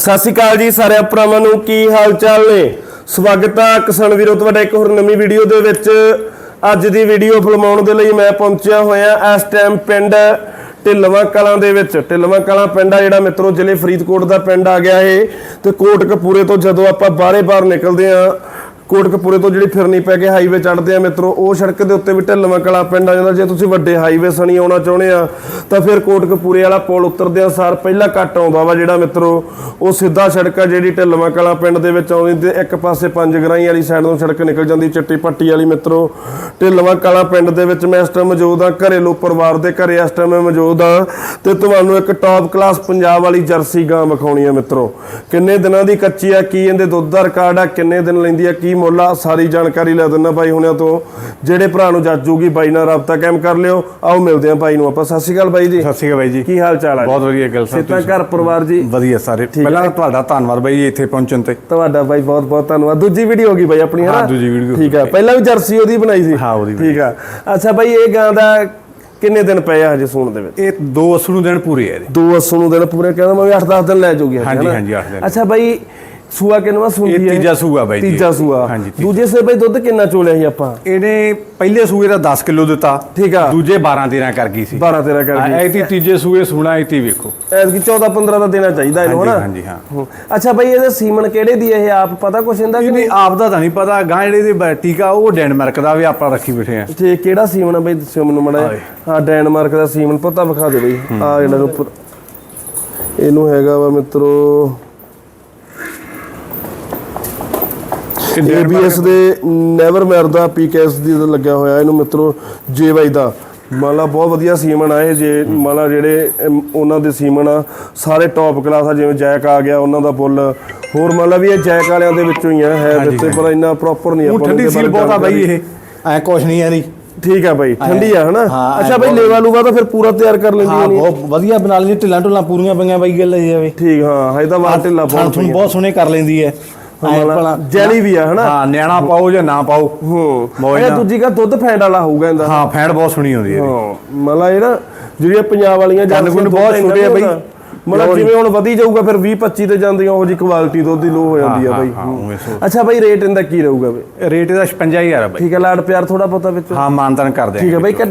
ਸਤਿ ਸ਼੍ਰੀ ਅਕਾਲ ਜੀ ਸਾਰੇ ਭਰਾਵਾਂ ਨੂੰ, ਕੀ ਹਾਲ ਚਾਲ ਨੇ? ਸਵਾਗਤ ਆ ਕਿਸਾਨ ਵੀਰੋ, ਤੁਹਾਡਾ ਇੱਕ ਹੋਰ ਨਵੀਂ ਵੀਡੀਓ ਦੇ ਵਿੱਚ। ਅੱਜ ਦੀ ਵੀਡੀਓ ਫਿਲਮਾਉਣ ਦੇ ਲਈ ਮੈਂ ਪਹੁੰਚਿਆ ਹੋਇਆ ਇਸ ਟਾਈਮ ਪਿੰਡ ਢਿੱਲਵਾਂ ਕਲਾਂ ਦੇ ਵਿੱਚ। ਢਿੱਲਵਾਂ ਕਲਾਂ ਪਿੰਡ ਆ ਜਿਹੜਾ ਮਿੱਤਰੋ, ਜ਼ਿਲ੍ਹੇ ਫਰੀਦਕੋਟ ਦਾ ਪਿੰਡ ਆ ਗਿਆ ਇਹ। ਤੇ ਕੋਟਕਪੂਰੇ ਤੋਂ ਜਦੋਂ ਆਪਾਂ ਬਾਹਰੇ ਬਾਹਰ ਨਿਕਲਦੇ ਆ ਕੋਟਕਪੂਰੇ ਤੋਂ ਜਿਹੜੀ ਫਿਰਨੀ ਪੈ ਕੇ ਹਾਈਵੇ ਚੜਦੇ ਆ ਮਿੱਤਰੋ, ਉਹ ਸੜਕ ਦੇ ਉੱਤੇ ਵੀ ਢਿੱਲਵਾਂ ਕਲਾ ਪਿੰਡ ਆ ਜਾਂਦਾ। ਜੇ ਤੁਸੀਂ ਵੱਡੇ ਹਾਈਵੇ ਸਣੀ ਆਉਣਾ ਚਾਹੁੰਦੇ ਆ, ਤਾਂ ਫਿਰ ਕੋਟਕਪੂਰੇ ਵਾਲਾ ਪੁਲ ਉਤਰਦੇ ਆ ਪਹਿਲਾ ਕੱਟ ਆਉਂਦਾ ਵਾ ਜਿਹੜਾ ਮਿੱਤਰੋ, ਉਹ ਸਿੱਧਾ ਸੜਕ ਆ ਜਿਹੜੀ ਢਿੱਲਵਾਂ ਕਲਾਂ ਪਿੰਡ ਦੇ ਵਿੱਚ ਆਉਂਦੀ ਤੇ ਇੱਕ ਪਾਸੇ ਪੰਜ ਗਰਾਈ ਵਾਲੀ ਸਾਈਡ ਤੋਂ ਸੜਕ ਨਿਕਲ ਜਾਂਦੀ, ਚਿੱਟੀ ਪੱਟੀ ਵਾਲੀ ਮਿੱਤਰੋ। ਢਿੱਲਵਾਂ ਕਲਾਂ ਪਿੰਡ ਦੇ ਵਿੱਚ ਮੈਂ ਇਸ ਟਾਈਮ ਮੌਜੂਦ ਆ ਘਰੇਲੂ ਪਰਿਵਾਰ ਦੇ ਘਰੇ ਇਸ ਟਾਈਮ ਮੈਂ ਮੌਜੂਦ ਆ ਤੇ ਤੁਹਾਨੂੰ ਇੱਕ ਟੌਪ ਕਲਾਸ ਪੰਜਾਬ ਵਾਲੀ ਜਰਸੀ ਗਾਂ ਵਿਖਾਉਣੀ ਆ ਮਿੱਤਰੋ। ਕਿੰਨੇ ਦਿਨਾਂ ਦੀ ਕੱਚੀ ਆ, ਕੀ ਇਹਦੇ ਦੁੱਧ ਦਾ ਰਿਕਾਰਡ ਆ, ਕਿੰਨੇ ਦਿਨ ਲੈਂਦੀ ਆ, ਕੀ ਮੁੱਲ ਸਾਰੀ ਜਾਣਕਾਰੀ ਲੈ ਦਿੰਦਾ ਬਾਈ ਹੁਣਿਆਂ ਤੋਂ। ਜਿਹੜੇ ਭਰਾ ਨੂੰ ਜੱਜ ਜੂਗੀ ਬਾਈ ਨਾਲ ਰਾਬਤਾ ਕਾਇਮ ਕਰ ਲਿਓ। ਆਓ ਮਿਲਦੇ ਆ ਬਾਈ ਨੂੰ ਆਪਾਂ। ਸਤਿ ਸ਼੍ਰੀ ਅਕਾਲ ਬਾਈ ਜੀ। ਸਤਿ ਸ਼੍ਰੀ ਅਕਾਲ ਬਾਈ ਜੀ। ਕੀ ਹਾਲ ਚਾਲ ਆ ਬਹੁਤ ਵਧੀਆ ਗੱਲ ਸਰ ਸਿੱਤਾ ਘਰ ਪਰਿਵਾਰ ਜੀ? ਵਧੀਆ ਸਾਰੇ। ਪਹਿਲਾਂ ਤੁਹਾਡਾ ਧੰਨਵਾਦ ਬਾਈ ਜੀ ਇੱਥੇ ਪਹੁੰਚਣ ਤੇ। ਤੁਹਾਡਾ ਬਾਈ ਬਹੁਤ ਬਹੁਤ ਧੰਨਵਾਦ। ਦੂਜੀ ਵੀਡੀਓ ਹੋ ਗਈ ਬਾਈ ਆਪਣੀ ਹੈ ਹਾਂ, ਦੂਜੀ video ਠੀਕ ਆ। ਪਹਿਲਾਂ ਵੀ ਜਰਸੀ ਉਹਦੀ ਬਣਾਈ ਸੀ। ਹਾਂ, ਉਹਦੀ ਠੀਕ ਆ। ਅੱਛਾ ਬਾਈ ਇਹ ਗਾਂ ਦਾ ਕਿੰਨੇ ਦਿਨ ਪਏ ਆ ਹਜੇ ਸੂਣ ਦੇ ਵਿੱਚ? ਇਹ ਦੋ ਅਸੂ ਨੂੰ ਦਿਨ ਪੂਰੇ ਆ ਇਹਦੇ। ਦੋ ਅਸੂ ਨੂੰ ਦਿਨ ਪੂਰੇ ਕਹਿੰਦਾ ਮੈਂ 8-10 ਦਿਨ ਲੈ ਜਾਊਗੀ ਹਜੇ, ਹਾਂਜੀ, ਦਿਨ। ਅੱਛਾ ਬਾਈ ਸੂਆ ਕਿੰਨਵਾ ਸੂੰਦੀ ਇਹ ਹੈ? ਤੀਜਾ ਸੂਆ ਬਾਈ ਜੀ। ਤੀਜਾ ਸੂਆ। ਹਾਂਜੀ, ਤੀਜਾ। ਦੂਜੇ ਸੇ ਬਾਈ ਦੁੱਧ ਕਿੰਨਾ ਚੋਲਿਆ ਸੀ ਆਪਾਂ? ਇਹਨੇ ਪਹਿਲੇ ਸੂਏ ਦਾ 10 ਕਿਲੋ ਦਿੱਤਾ। ਠੀਕ ਆ। ਦੂਜੇ 12 13 ਕਰ ਗਈ ਸੀ। 12 13 ਕਰ ਗਈ। ਐਤੀ ਤੀਜੇ ਸੂਏ ਸੁਣਾ ਐਤੀ ਵੇਖੋ। ਐਤਕੀ 14 15 ਦਾ ਦੇਣਾ ਚਾਹੀਦਾ ਇਹਨੂੰ ਹਨਾ? ਹਾਂਜੀ ਹਾਂ। ਹੂੰ। ਅੱਛਾ ਬਾਈ ਇਹਦੇ ਸੀਮਨ ਕਿਹੜੇ ਦੀ ਇਹ ਆਪ? ਪਤਾ ਕੁਛ ਇਹਦਾ ਕਿ ਇਹਨੇ ਆਪ ਦਾ ਤਾਂ ਨਹੀਂ ਪਤਾ। ਗਾਂ ਜਿਹੜੇ ਦੇ ਬ- ਟੀਕਾ ਉਹ ਡੈਨਮਾਰਕ ਦਾ ਵੀ ਆਪਾਂ ਰੱਖੀ ਬੈਠੇ ਆ। ਤੇ ਕਿਹੜਾ ਸੀਮਨ ਆ ਬਈ ਦੱਸਿਓ ਮੈਨੂੰ ਮੜਾ। ਹਾਂ ਡੈਨਮਾਰਕ ਦਾ ਸੀਮਨ ਪਤਾ ਵਿਖਾ ਦੇ ਬਈ। ਆ ਜਿਹੜਾ ਉੱਪਰ ਇਹਨੂੰ ਹੈਗਾ ਵਾ ਮਿੱਤਰੋ ਇਹ ਡੈਨਮਾਰਕ- ABS ਦੇ ਨੈਵਰ ਮੈਰਦਾ ਪੀਕੇਐਸ ਦੀ ਦਾ ਲੱਗਿਆ ਹੋਇਆ ਇਹਨੂੰ ਮਿੱਤਰੋ ਜੇਵਾਈ ਦਾ। ਮਾਲਾ ਬਹੁਤ ਵਧੀਆ ਸੀਮਨ ਆ ਇਹ ਜੇ ਮਾਲਾ ਜਿਹੜੇ ਅਮ, ਉਹਨਾਂ ਦੇ ਸੀਮਨ ਆ। ਸਾਰੇ ਟੌਪ ਕਲਾਸ ਆ ਜਿਵੇਂ ਜੈਕ ਆ ਗਿਆ ਉਹਨਾਂ ਦਾ ਬੁੱਲ ਹੋਰ ਮਾਲਾ ਵੀ ਇਹ ਜੈਕ ਵਾਲਿਆਂ ਦੇ ਵਿੱਚੋਂ ਹੀ ਆ ਹੈ ਦਿੱਤੇ ਪਰ ਇੰਨਾ ਪ੍ਰੋਪਰ ਨਹੀਂ ਨੂੰ ਠੰਡੀ ਇਹਦੇ ਸੀਲ ਬਹੁਤ ਆ ਬਾਈ। ਇਹ। ਐ ਕੁਛ ਨਹੀਂ ਇਹਦੀ। ਠੀਕ ਆ ਬਾਈ ਠੰਡੀ ਆ ਹਨਾ? ਹਾਂ, ਐਂ ਅੱਛਾ ਬਾਈ ਲੇਵਾ ਲੂਗਾ ਤਾਂ ਫਿਰ ਪੂਰਾ ਤਿਆਰ ਕਰ ਲੈਂਦੀ ਹਾਂ ਹੋਣੀ ਆ। ਬਹੁਤ ਵਧੀਆ ਬਣਾ ਲਈ ਢਿੱਲਾਂ ਢੁੱਲਾਂ ਪੂਰੀਆਂ ਪਈਆਂ ਬਾਈ ਗੱਲ ਇਹ ਜਾਵੇ ਠੀਕ ਹਾਂ ਹਜੇ ਤਾਂ ਵਾਹ ਢਿੱਲਾ ਥਣ ਬਹੁਤ ਥੁਣ ਬਹੁਤ ਸੋਹਣੇ ਕਰ ਲੈਂਦੀ ਹੈ। ਐਂ ਭਲਾ। ਜੈਲੀ ਵੀ ਆ ਹਨਾ? ਹਾਂ ਨਿਆਣਾ ਪਾਓ ਜਾਂ ਨਾ ਪਾਓ। ਹੂੰ। ਮੌਜ ਇਹ। ਦੂਜੀ ਕਾ ਦੁੱਧ ਫੈਂਡ ਵਾਲਾ ਹੋਊਗਾ ਇਹਦਾ। ਹਾਂ ਫੈਂਡ ਬਹੁਤ ਸੋਹਣੀ ਆਉਂਦੀ ਹੈ ਹਾਂ ਮਤਲਬ ਇਹ ਨਾ ਜਿਹੜੀਆਂ ਪੰਜਾਬ ਵਾਲੀਆਂ ਕੁੰਨ ਬਹੁਤ ਛੋਟੇ ਆ ਬਈ। ਮਤਲਬ ਜਿਵੇਂ ਹੁਣ ਵਧੀ ਜਾਊਗਾ ਫਿਰ 20 25 ਤੇ ਜਾਂਦੀਆਂ ਉਹ ਜੀ ਕੁਆਲਿਟੀ ਦੁੱਧ ਦੀ ਲੋ ਹੋ ਜਾਂਦੀ ਆ ਬਾਈ। ਅੱਛਾ ਬਾਈ ਰੇਟ ਇਹਦਾ ਕੀ ਰਹੂਗਾ ਬਈ? ਰੇਟ ਇਹਦਾ 55000 ਆ ਬਾਈ। ਠੀਕ ਹੈ ਲਾਡ ਪਿਆਰ ਥੋੜਾ ਬਹੁਤਾ ਵਿੱਚ। ਹਾਂ ਮਾਨਤਨ ਕਰ ਠੀਕ ਹੈ ਬਾਈ ਕਿ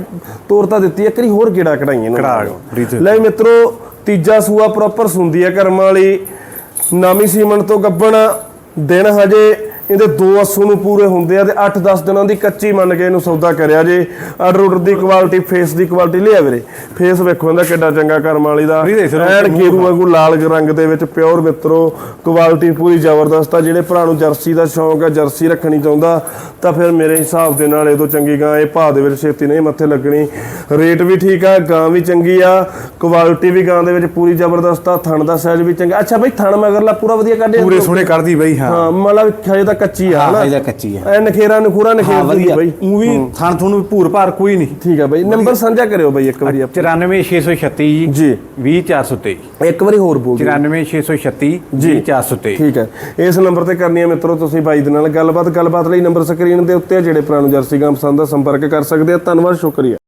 ਤੋਰ ਤਾਂ ਦਿੱਤੀ ਇੱਕ ਵਾਰੀ ਹੋਰ ਕਿਹੜਾ ਕਢਾਈ ਇਹਨੂੰ? ਕਢਾ। ਲੈ ਮਿੱਤਰੋ ਤੀਜਾ ਸੂਆ ਪ੍ਰੋਪਰ ਸੁੰਦੀ ਹੈ ਕਰਮ ਵਾਲੀ। ਨਾਮੀ ਸੀਮਨ ਤੋਂ ਗੱਬਣ ਦਿਨ ਹਜੇ ਇਹਦੇ ਦੋ ਅਸੂ ਨੂੰ ਪੂਰੇ ਹੁੰਦੇ ਆ ਤੇ 8-10 ਦਿਨਾਂ ਦੀ ਕੱਚੀ ਮੰਨ ਕੇ ਇਹਨੂੰ ਸੌਦਾ ਕਰਿਆ ਜੇ। ਆਰਡਰ ਆਰਡਰ ਦੀ ਕੁਆਲਿਟੀ ਫੇਸ ਦੀ ਕੁਆਲਿਟੀ ਲਿਆ ਵੀਰੇ। ਫੇਸ ਵੇਖੋ ਇਹਦਾ ਕਿੱਡਾ ਚੰਗਾ ਕਰਮ ਵਾਲੀ ਦਾ। ਐਨ ਗੇਰੂ ਵਾਂਗੂ ਲਾਲ ਰੰਗ ਦੇ ਵਿੱਚ ਪਿਓਰ ਮਿੱਤਰੋ ਕੁਆਲਿਟੀ ਪੂਰੀ ਜ਼ਬਰਦਸਤ ਆ। ਜਿਹੜੇ ਭਰਾ ਨੂੰ ਜਰਸੀ ਦਾ ਸ਼ੌਂਕ ਆ ਜਰਸੀ ਰੱਖਣੀ ਚਾਹੁੰਦਾ ਤਾਂ ਫਿਰ ਮੇਰੇ ਹਿਸਾਬ ਦੇ ਨਾਲ ਇਹ ਤੋਂ ਚੰਗੀ ਗਾਂ ਇਹ ਭਾਅ ਦੇ ਵਿੱਚ ਛੇਤੀ ਨਹੀਂ ਮੱਥੇ ਲੱਗਣੀ। ਰੇਟ ਵੀ ਠੀਕ ਆ ਗਾਂ ਵੀ ਚੰਗੀ ਆ ਕੁਆਲਿਟੀ ਵੀ ਗਾਂ ਦੇ ਵਿੱਚ ਪੂਰੀ ਜ਼ਬਰਦਸਤ ਆ ਥਣ ਦਾ ਸਾਈਜ਼ ਵੀ ਚੰਗਾ। ਅੱਛਾ ਬਈ ਥਣ ਮਗਰਲਾ ਪੂਰਾ ਵਧੀਆ ਕੱਢਿਆ ਪੂਰੇ ਸੋਹਣੇ ਕਰਦੀ ਬਾਈ ਹਾਂ। ਹਾਂ ਮਤਲਬ ਹਜੇ ਤਾਂ ਕੱਚੀ ਆ ਹਨਾ? ਇਹਦਾ ਕੱਚੀ ਹੈ ਐ ਨਖੇਰਾ ਨਖੂਰਾ ਹਾਂ ਨਖੇਰ ਦੀ ਬਈ। ਉਹ ਵੀ ਥਣ ਥੁਣ ਭੂਰ ਭਾਰ ਕੋਈ ਨਹੀਂ। ਠੀਕ ਆ ਬਈ। ਨੰਬਰ ਸਾਂਝਾ ਕਰਿਓ ਬਈ ਇੱਕ ਵਾਰੀ ਆਪ- 94636 ਜੀ। 20423 ਇੱਕ ਵਾਰੀ ਹੋਰ ਬੋਲ ਦਿਓ। 94636 ਜੀ। 20423 ਠੀਕ ਹੈ ਇਸ ਨੰਬਰ ਤੇ ਕਰਨੀ ਹੈ ਮਿੱਤਰੋ ਤੁਸੀਂ ਬਾਈ ਦੇ ਨਾਲ ਗੱਲਬਾਤ। ਗੱਲਬਾਤ ਲਈ ਨੰਬਰ ਸਕਰੀਨ ਦੇ ਉੱਤੇ ਆ ਜਿਹੜੇ ਨੂੰ ਜਰਸੀ ਗਾਂ ਪਸੰਦ ਆ ਸੰਪਰਕ ਕਰ ਸਕਦੇ ਆ। ਧੰਨਵਾਦ ਸ਼ੁਕਰੀਆ।